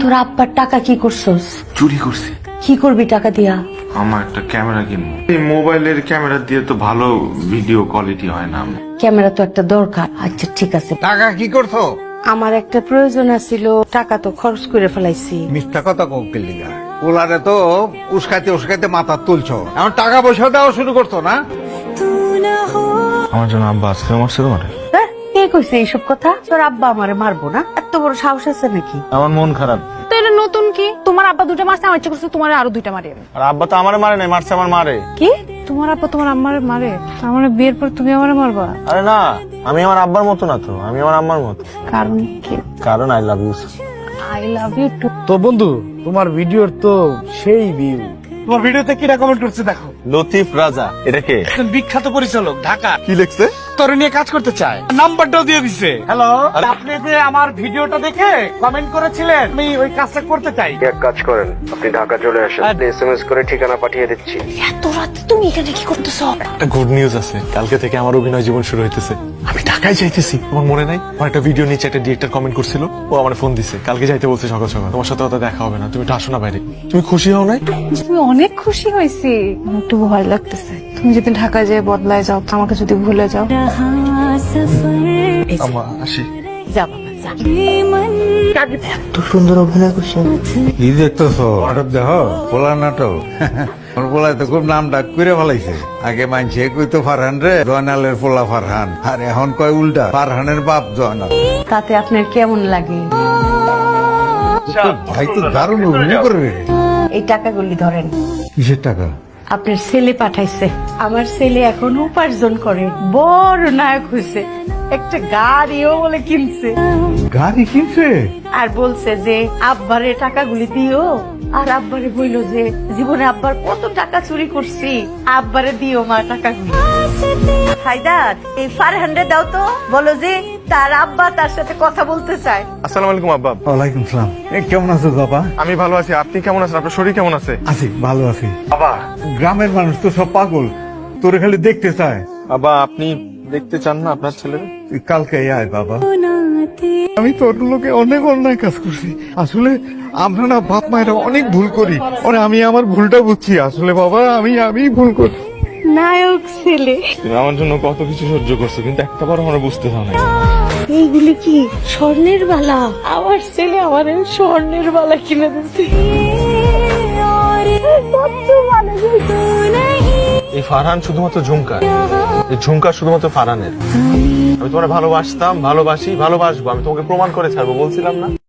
তোর আব্বার টাকা কি করছস? চুরি করছি। কি করবি টাকা দিয়া? আমার একটা ক্যামেরা কিনবো। এই মোবাইলের ক্যামেরা দিয়ে তো ভালো ভিডিও কোয়ালিটি হয় না ক্যামেরা তো একটা দরকার। আচ্ছা ঠিক আছে। টাকা কি করছ? আমার একটা প্রয়োজন আছিল টাকা তো খরচ করে ফেলাইছি। মিথ্যা কথা কোকিল লিগা? ওলারে তো উস্কাইতে উস্কাইতে মাথা তুলছো। এখন টাকা পয়সা দেওয়া শুরু করছ না? আমার জন্য আব্বা আজকে মারছে তোমার হ্যাঁ, কে কইছে এইসব কথা? তোর আব্বা আমারে মারবো না? এত বড় সাহস আছে নাকি? আমার মন খারাপ। তো এটা নতুন কি? তোমার আব্বা দুটো মারছে আমার ইচ্ছা করছে তোমার আরও দুইটা মারে। আর আব্বা তো আমার মারে নাই মারছে আমার মারে। কি? তোমার আব্বা তোমার আম্মারে মারে? আমার বিয়ের পর তুমি আমারে মারবা? আরে না আমি আমার আব্বার মতো না তো আমি আমার আম্মার মতো। কারণ কি? কারণ I love you I love you too তো বন্ধু তোমার ভিডিওর তো সেই ভিউ তোমার ভিডিওতে কিরা কমেন্ট করছে দেখো। লতিফ রাজা এটা কে? বিখ্যাত পরিচালক ঢাকা। কি লিখছে? তোর নিয়ে কাজ করতে চায়। নাম্বারটাও দিয়ে দিছে। হ্যালো আপনি যে আমার ভিডিওটা দেখে কমেন্ট করেছিলেন আমি ওই কাজটা করতে চাই। এক কাজ করেন আপনি ঢাকা চলে আসেন। এসএমএস করে ঠিকানা পাঠিয়ে দিচ্ছি। এত রাতে তুমি এখানে কি করতেছো? একটা গুড নিউজ আছে। কালকে থেকে আমার অভিনয় জীবন শুরু হইতেছে। আমি ঢাকায় যাইতেছি। আমার মনে নাই? আমার একটা ভিডিও নিচে একটা ডিরেক্টর কমেন্ট করছিল। ও আমার ফোন দিছে। কালকে যাইতে বলছে সকাল সকাল। তোমার সাথে কথা দেখা হবে না। তুমি একটু আসো না বাইরে। তুমি খুশি হও নাই? তুমি অনেক খুশি হয়েছি। আমার একটু ভয় লাগতেছে। তুমি যদি ঢাকা যেয়ে বদলায় যাও আমাকে যদি ভুলে যাও। আমা আসি। যা বাবা যা কি দেখতেছো? নাটক দেখো? পোলা নাটক। ওর পোলায় তো খুব নাম ডাক করে ফেলাইছে। আগে মানছে কইতো ফারহান রে জয়নালের পোলা ফারহান। আর এখন কয় উল্টা ফারহানের বাপ জয়নাল। তাতে আপনার কেমন লাগে? ভাই তো দারুণ অভিনয় করবে। এই টাকাগুলি ধরেন। কিসের টাকা? আপনার ছেলে পাঠাইছে। আমার ছেলে এখন উপার্জন করে। বড় নায়ক হয়েছে একটা গাড়িও বলে কিনছে। গাড়ি কিনছে? আর বলছে যে আব্বারে টাকাগুলি দিও। আর আব্বারে বইল যে জীবনে আব্বার কত টাকা চুরি করছি। আব্বারে দিও মা টাকাগুলি। হায়দার এই ফার হান্ড্রেড দাও তো। বলো যে তার আব্বা তার সাথে কথা বলতে চায়। আসসালামু আলাইকুম আব্বা। ওয়ালাইকুম সালাম। কেমন আছো বাবা? আমি ভালো আছি। আপনি কেমন আছেন? আপনার শরীর কেমন আছে? আছি ভালো আছি। বাবা গ্রামের মানুষ তো সব পাগল। তোরে খালি দেখতে চায়। বাবা আপনি দেখতে চান না আপনার তুই কালকে আয় বাবা। আমি তোর লোকে অনেক অন্যায় কাজ করছি। আসলে আমরা না বাপ মায়েরা অনেক ভুল করি। মানে আমি আমার ভুলটা বুঝছি। আসলে বাবা আমি আমি ভুল করি। নায়ক ছেলে। তুমি আমার জন্য কত কিছু সহ্য করছ কিন্তু একটা বার আমরা বুঝতে চাও না এইগুলি কি স্বর্ণের বালা? আমার ছেলে আমার স্বর্ণের বালা কিনে দিচ্ছে এই ফারহান শুধুমাত্র ঝুমকার। এই ঝুমকা শুধুমাত্র ফারহানের। আমি তোমার ভালোবাসতাম ভালোবাসি ভালোবাসবো। আমি তোমাকে প্রমাণ করে ছাড়বো বলছিলাম না?